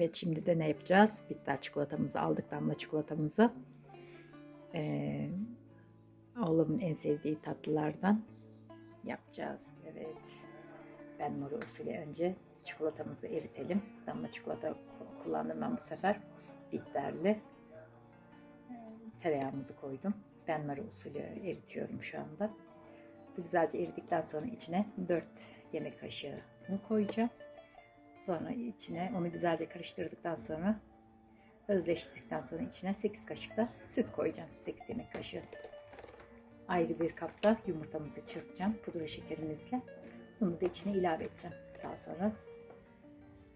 Evet şimdi de ne yapacağız? Bitter çikolatamızı aldık damla çikolatamızı. Ee, oğlumun en sevdiği tatlılardan yapacağız. Evet. Ben moru usulü önce çikolatamızı eritelim. Damla çikolata ku- kullandım ben bu sefer. Bitterli. Tereyağımızı koydum. Ben moru usulü eritiyorum şu anda. Bu güzelce eridikten sonra içine 4 yemek kaşığı koyacağım. Sonra içine onu güzelce karıştırdıktan sonra özleştirdikten sonra içine 8 kaşık da süt koyacağım. 8 yemek kaşığı. Ayrı bir kapta yumurtamızı çırpacağım pudra şekerimizle. Bunu da içine ilave edeceğim. Daha sonra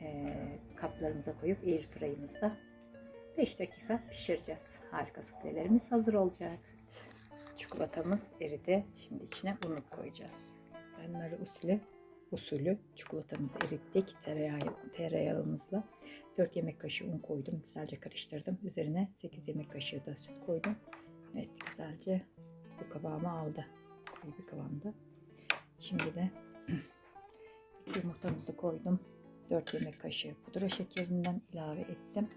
eee, kaplarımıza koyup airfryer'ımızda 5 dakika pişireceğiz. Harika suflelerimiz hazır olacak. Çikolatamız eridi. Şimdi içine un koyacağız. Benmari usulü usulü çikolatamızı erittik tereyağı, tereyağımızla. 4 yemek kaşığı un koydum. Güzelce karıştırdım. Üzerine 8 yemek kaşığı da süt koydum. Evet güzelce bu kıvamı aldı. Koyu bir kıvamda. Şimdi de iki yumurtamızı koydum. 4 yemek kaşığı pudra şekerinden ilave ettim.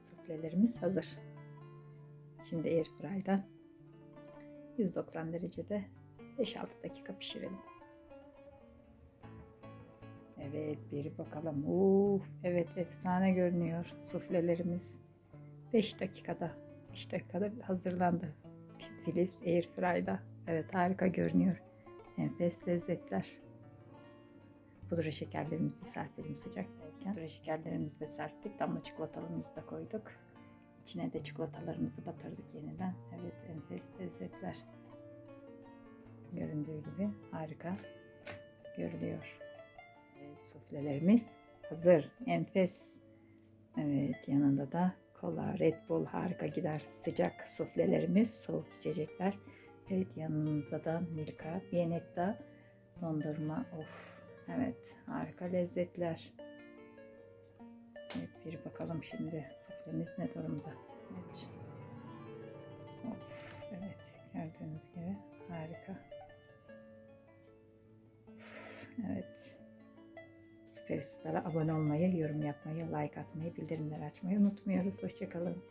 Suflelerimiz hazır. Şimdi airfryer'da 190 derecede 5-6 dakika pişirelim. Evet bir bakalım. Uf, evet efsane görünüyor suflelerimiz. 5 dakikada 5 dakikada hazırlandı. Filiz airfryer'da. Evet harika görünüyor. Enfes lezzetler. Pudra şekerlerimizi serpelim sıcaktayken. Pudra şekerlerimizi de serptik. Damla çikolatalarımızı da koyduk. İçine de çikolatalarımızı batırdık yeniden. Evet enfes lezzetler. Göründüğü gibi harika görülüyor. Evet, suflelerimiz hazır. Enfes. Evet yanında da kola, Red Bull harika gider. Sıcak suflelerimiz, soğuk içecekler. Evet yanımızda da Milka, Bienetta, dondurma. Of evet harika lezzetler. Evet bir bakalım şimdi suflemiz ne durumda. Evet. Of, evet gördüğünüz gibi harika. Evet. Süperstar'a abone olmayı, yorum yapmayı, like atmayı, bildirimleri açmayı unutmuyoruz. Hoşçakalın.